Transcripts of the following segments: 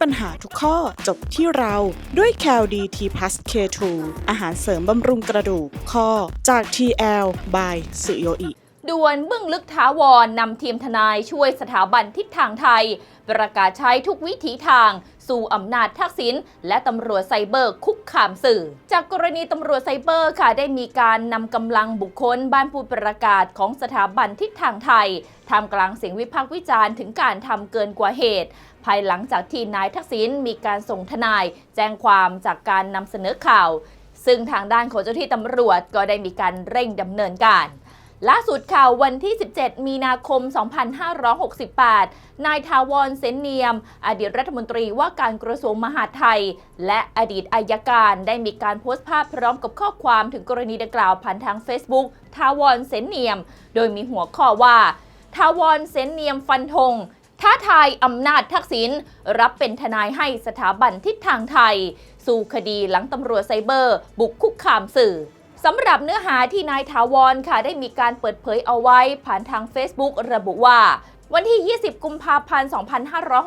ปัญหาทุกข้อจบที่เราด้วยแคลดีทีพัสเคทูอาหารเสริมบำรุงกระดูกข้อจาก TL by สุโยอิ ด่วนเบื้องลึกท้าวรนำทีมทนายช่วยสถาบันทิศทางไทย ประกาศใช้ทุกวิถีทาง สู่อำนาจทักษิณและตำรวจไซเบอร์คุกคามสื่อ จากกรณีตำรวจไซเบอร์ค่ะได้มีการนำกำลังบุคคลบ้านผู้ประกาศของสถาบันทิศทางไทยทำกลางเสียงวิพากษ์วิจารณ์ถึงการทำเกินกว่าเหตุ ภายหลังจากที่นายทักษิณมีการส่งทนาย แจ้งความจากการนำเสนอข่าว ซึ่งทางด้านของเจ้าหน้าที่ตำรวจก็ได้มีการเร่งดำเนินการ ล่าสุดข่าววันที่ 17 มีนาคม 2568 นายทาวรเซนเนียม อดีตรัฐมนตรีว่าการกระทรวงมหาดไทย และอดีตอายการได้มีการโพสต์ภาพพร้อมกับข้อความถึงกรณีดังกล่าวผ่านทาง Facebook ทาวรเซนเนียม โดยมีหัวข้อว่า ทาวรเซนเนียมฟันธงท้าทายอำนาจทักษิณรับเป็นทนายให้สถาบันทิศทางไทย สู่คดีหลังตำรวจไซเบอร์ บุกคุกคามสื่อ สำหรับเนื้อหาที่นายถาวรค่ะได้มีการเปิดเผยเอาไว้ผ่านทาง Facebook ระบุว่า วันที่ 20 กุมภาพันธ์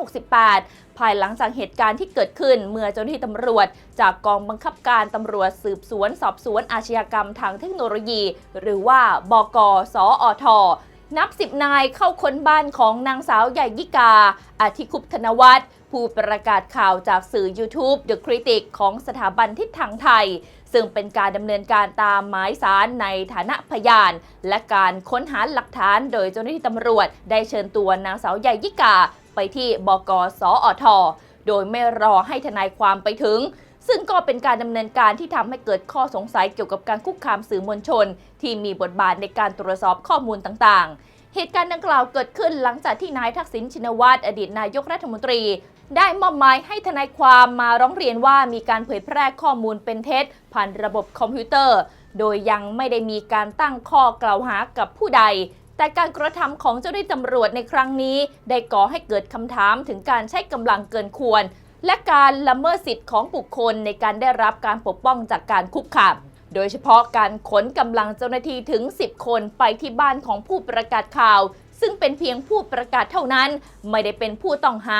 2568 ภายหลังจากเหตุการณ์ที่เกิดขึ้น เมื่อเจ้าหน้าที่ตำรวจ จากกองบังคับการตำรวจสืบสวน สอบสวนอาชญากรรมทางเทคโนโลยี หรือว่าบกสอทนับสิบนายเข้าค้นบ้านของนางสาวใหญ่ยิกา อาทิคุปธนวัฒน์ผู้ประกาศข่าวจากสื่อ YouTube The Critic ของสถาบันทิศทางไทย ซึ่งเป็นการดำเนินการตามหมายสารในฐานะพยาน และการค้นหาหลักฐานโดยเจ้าหน้าที่ตำรวจ ได้เชิญตัวนางสาวใหญ่ยิกา ไปที่บกสอทโดยไม่รอให้ทนายความไปถึง ซึ่งก็เป็นการดำเนินการที่ทำให้เกิดข้อสงสัยเกี่ยวกับการคุกคามสื่อมวลชน ที่มีบทบาทในการตรวจสอบข้อมูลต่างๆ เหตุการณ์ดังกล่าวเกิดขึ้นหลังจากที่นายทักษิณชินวัตรอดีตนายกรัฐมนตรี ได้มอบหมายให้ทนายความมาร้องเรียนว่ามีการเผยแพร่ข้อมูลเป็นเท็จ ผ่านระบบคอมพิวเตอร์ โดยยังไม่ได้มีการตั้งข้อกล่าวหากับผู้ใด แต่การกระทำของเจ้าหน้าที่ตำรวจในครั้งนี้ ได้ก่อให้เกิดคำถามถึงการใช้กำลังเกินควร และการละเมิดสิทธิ์ของบุคคลในการได้รับการปกป้องจากการคุกคาม โดยเฉพาะการขนกำลังเจ้าหน้าที่ถึง 10 คนไปที่บ้านของผู้ประกาศข่าว ซึ่งเป็นเพียงผู้ประกาศเท่านั้น ไม่ได้เป็นผู้ต้องหา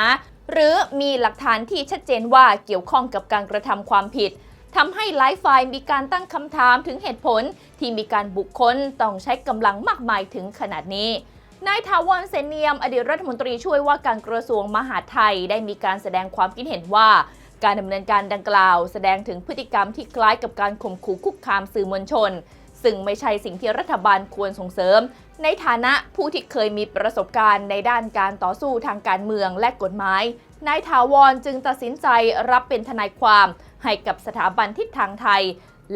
หรือมีหลักฐานที่ชัดเจนว่าเกี่ยวข้องกับการกระทำความผิดทำให้หลายฝ่ายมีการตั้งคำถามถึงเหตุผลที่มีการบุกค้นต้องใช้กำลังมากมายถึงขนาดนี้นายทาวรเซเนียม อดีตรัฐมนตรีช่วยว่าการกระทรวงมหาดไทย ได้มีการแสดงความคิดเห็นว่า การดำเนินการดังกล่าว แสดงถึงพฤติกรรมที่คล้ายกับการข่มขู่คุกคามสื่อมวลชน ซึ่งไม่ใช่สิ่งที่รัฐบาลควรส่งเสริม ในฐานะผู้ที่เคยมีประสบการณ์ในด้านการต่อสู้ทางการเมืองและกฎหมายนายถาวรจึงตัดสินใจรับเป็นทนายความให้กับสถาบันทิศทางไทย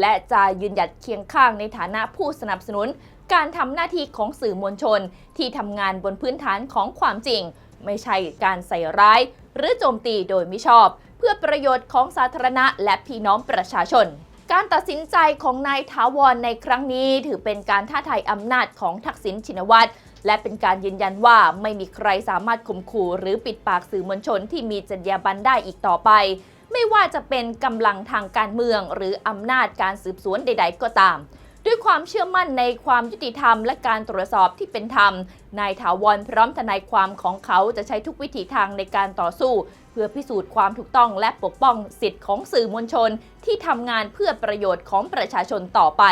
และจะยืนหยัดเคียงข้างในฐานะผู้สนับสนุน การทำหน้าที่ของสื่อมวลชน ที่ทำงานบนพื้นฐานของความจริง ไม่ใช่การใส่ร้าย หรือโจมตีโดยมิชอบ เพื่อประโยชน์ของสาธารณะและพี่น้องประชาชน การตัดสินใจของนายถาวรในครั้งนี้ถือเป็นการท้าทายอำนาจของทักษิณชินวัตรและเป็นการยืนยันว่าไม่มีใครสามารถข่มขู่หรือปิดปากสื่อมวลชนที่มีจรรยาบรรณได้อีกต่อไป ไม่ว่าจะเป็นกำลังทางการเมืองหรืออำนาจการสืบสวนใด ๆ ก็ตาม ด้วยความเชื่อมั่นในความยุติธรรมและการตรวจสอบที่เป็นธรรม นายถาวรพร้อมทนายความของเขาจะใช้ทุกวิถีทางในการต่อสู้ พื่อพิสูจน์ความถูกต้องและปกป้องสิทธิ์ของสื่อมวลชน ที่ทำงานเพื่อประโยชน์ของประชาชนต่อไป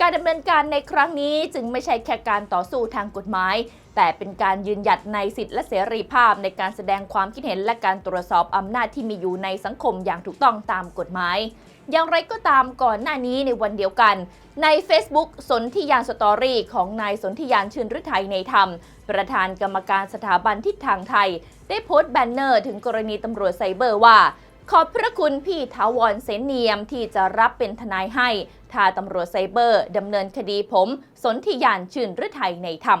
การดำเนินการในครั้งนี้จึงไม่ใช่แค่การต่อสู้ทางกฎหมาย แต่เป็นการยืนหยัดในสิทธิและเสรีภาพในการแสดงความคิดเห็นและการตรวจสอบอำนาจที่มีอยู่ในสังคมอย่างถูกต้องตามกฎหมาย อย่างไรก็ตามก่อนหน้านี้ในวันเดียวกัน ใน Facebook สนธิยานสตอรี่ของนายสนธิยานชื่นฤทัยในธรรม ประธานกรรมการสถาบันทิศทางไทย ได้โพสต์แบนเนอร์ถึงกรณีตำรวจไซเบอร์ว่า ขอบพระคุณพี่ทาวรเสนเนียมที่จะรับเป็นทนายให้ ถ้าตำรวจไซเบอร์ดำเนินคดีผม สนธิยานชื่นฤทัยในธรรม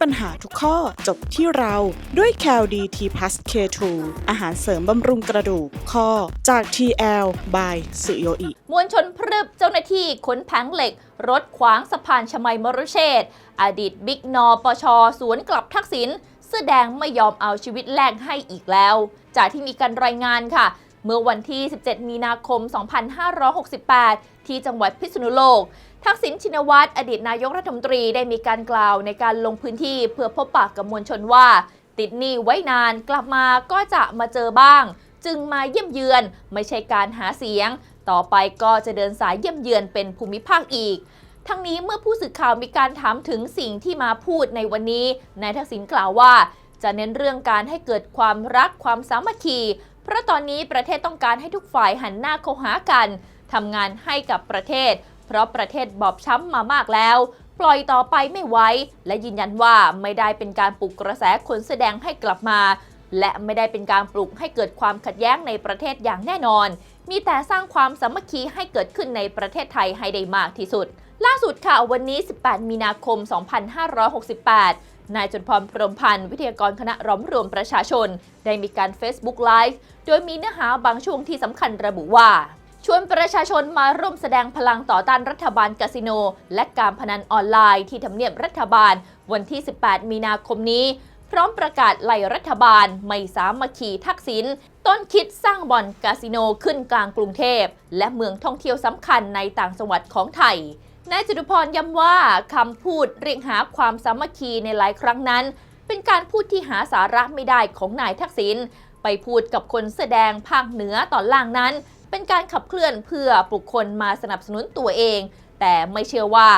ปัญหาทุกข้อจบที่เราด้วย c a l d t p l u s K2 อาหารเสริมบำรุงกระดูกข้อจาก TL by สุโยอิมวลชนพรึบเจ้าหน้าที่ขนแผงเหล็ก รถขวางสะพานชมัยมรุเชษอดีตบิ๊กนอปชสวนกลับทักษิณเสื้อแดงไม่ยอมเอาชีวิตแลกให้อีกแล้ว จากที่มีการรายงานค่ะ เมื่อวันที่ 17 มีนาคม 2568 ที่จังหวัดพิษณุโลก ทักษิณชินวัตรอดีตนายกรัฐมนตรีได้มีการกล่าวในการลงพื้นที่เพื่อพบปะกับมวลชนว่า ติดหนี้ไว้นานกลับมาก็จะมาเจอบ้าง จึงมาเยี่ยมเยือน ไม่ใช่การหาเสียง ต่อไปก็จะเดินสายเยี่ยมเยือนเป็นภูมิภาคอีกทั้งนี้เมื่อผู้สื่อข่าวมีการถามถึงสิ่งที่มาพูดในวันนี้นายทักษิณกล่าวว่า จะเน้นเรื่องการให้เกิดความรักความสามัคคี ราะตอนนี้ประเทศต้องการให้ทุกฝ่ายหันหน้าเข้าหากันทำงานให้กับประเทศ เพราะประเทศบอบช้ำมามากแล้ว ปล่อยต่อไปไม่ไหวและยืนยันว่าไม่ได้เป็นการปลุกกระแสคนแสดงให้กลับมา และไม่ได้เป็นการปลุกให้เกิดความขัดแย้งในประเทศอย่างแน่นอน มีแต่สร้างความสามัคคีให้เกิดขึ้นในประเทศไทยให้ได้มากที่สุด ล่าสุดค่ะวันนี้ 18 มีนาคม 2568 นายจนพรพรมพันธ์วิทยากรคณะร้อมรวมประชาชน ได้มีการ Facebook Live โดยมีเนื้อหาบางช่วงที่สำคัญระบุว่า ชวนประชาชนมาร่วมแสดงพลังต่อต้านรัฐบาลคาสิโน และการพนันออนไลน์ที่ทำเนียบรัฐบาล วันที่ 18 มีนาคมนี้ พร้อมประกาศไล่รัฐบาล ไม่สามัคคีทักษิณต้นคิดสร้างบ่อนคาสิโนขึ้นกลางกรุงเทพ และเมืองท่องเที่ยวสำคัญในต่างจังหวัดของไทย นายจตุพรย้ำว่าคำพูดเรียกหาความสามัคคีในหลายครั้งนั้น เป็นการพูดที่หาสาระไม่ได้ของนายทักษิณไปพูดกับคนแสดงภาคเหนือตอนล่างนั้น เป็นการขับเคลื่อนเพื่อปลุกคนมาสนับสนุนตัวเอง แต่ไม่เชื่อว่า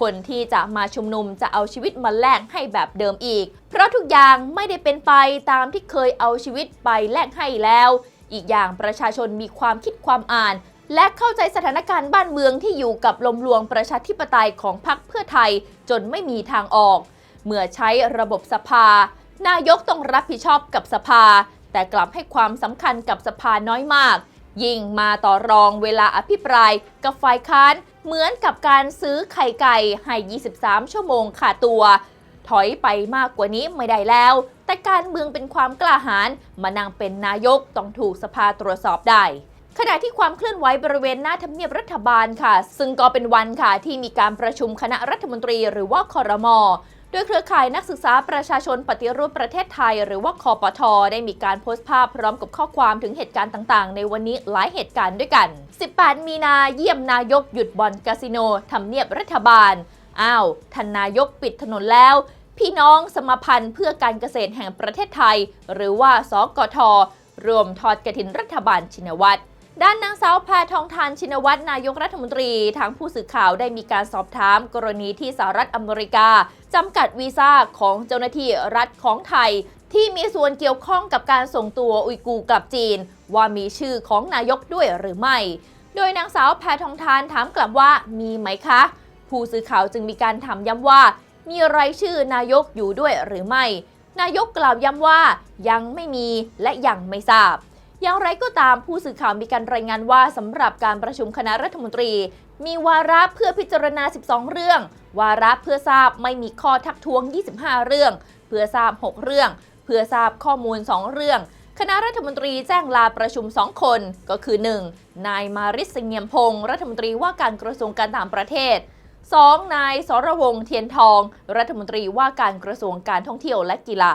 คนที่จะมาชุมนุมจะเอาชีวิตมาแลกให้แบบเดิมอีก เพราะทุกอย่างไม่ได้เป็นไปตามที่เคยเอาชีวิตไปแลกให้แล้ว อีกอย่างประชาชนมีความคิดความอ่าน และเข้าใจสถานการณ์บ้านเมืองที่อยู่กับลมลวงประชาธิปไตยของพรรคเพื่อไทยจนไม่มีทางออก เมื่อใช้ระบบสภา นายกต้องรับผิดชอบกับสภา แต่กลับให้ความสำคัญกับสภาน้อยมาก ยิ่งมาต่อรองเวลาอภิปรายกับฝ่ายค้านเหมือนกับการซื้อไข่ไก่ให้ 23 ชั่วโมงขาดตัว ถอยไปมากกว่านี้ไม่ได้แล้ว แต่การเมืองเป็นความกล้าหาญมานั่งเป็นนายกต้องถูกสภาตรวจสอบได้ ขณะที่ความเคลื่อนไหวบริเวณหน้าทำเนียบรัฐบาลค่ะ ซึ่งก็เป็นวันค่ะที่มีการประชุมคณะรัฐมนตรีหรือว่าคอรมอโดยเครือข่ายนักศึกษาประชาชนปฏิรูปประเทศไทย หรือว่าคอปทอได้มีการโพสต์ภาพพร้อมกับข้อความถึงเหตุการณ์ต่างๆ ในวันนี้หลายเหตุการณ์ด้วยกัน 18 มีนาเยี่ยมนายกหยุดบอนคาสิโนทำเนียบรัฐบาล อ้าวท่านนายกปิดถนนแล้ว พี่น้องสมาพันธ์เพื่อการเกษตรแห่งประเทศไทย หรือว่าสกทรวมทอดกระถินรัฐบาลชินวัตร ด้านนางสาวแพทองทานชินวัตรนายกรัฐมนตรีทางผู้สื่อข่าวได้มีการสอบถามกรณีที่สหรัฐอเมริกา จำกัดวีซ่าของเจ้าหน้าที่รัฐของไทย ที่มีส่วนเกี่ยวข้องกับการส่งตัวอุยกูร์กลับจีน ว่ามีชื่อของนายกด้วยหรือไม่ โดยนางสาวแพทองทานถามกลับว่ามีไหมคะ ผู้สื่อข่าวจึงมีการถามย้ำว่า มีรายชื่อนายกอยู่ด้วยหรือไม่ นายกกล่าวย้ำว่ายังไม่มีและยังไม่ทราบ อย่างไรก็ตามผู้สื่อข่าวมีการรายงานว่าสำหรับการประชุมคณะรัฐมนตรี มีวาระเพื่อพิจารณา 12 เรื่อง วาระเพื่อทราบไม่มีข้อทักท้วง 25 เรื่อง เพื่อทราบ 6 เรื่อง เพื่อทราบข้อมูล 2 เรื่องคณะรัฐมนตรีแจ้งลาประชุม 2 คนก็คือ 1. นายมาริสเงียมพงศ์รัฐมนตรีว่าการกระทรวงการต่างประเทศ 2. นายสรวงเทียนทอง รัฐมนตรีว่าการกระทรวงการท่องเที่ยวและกีฬา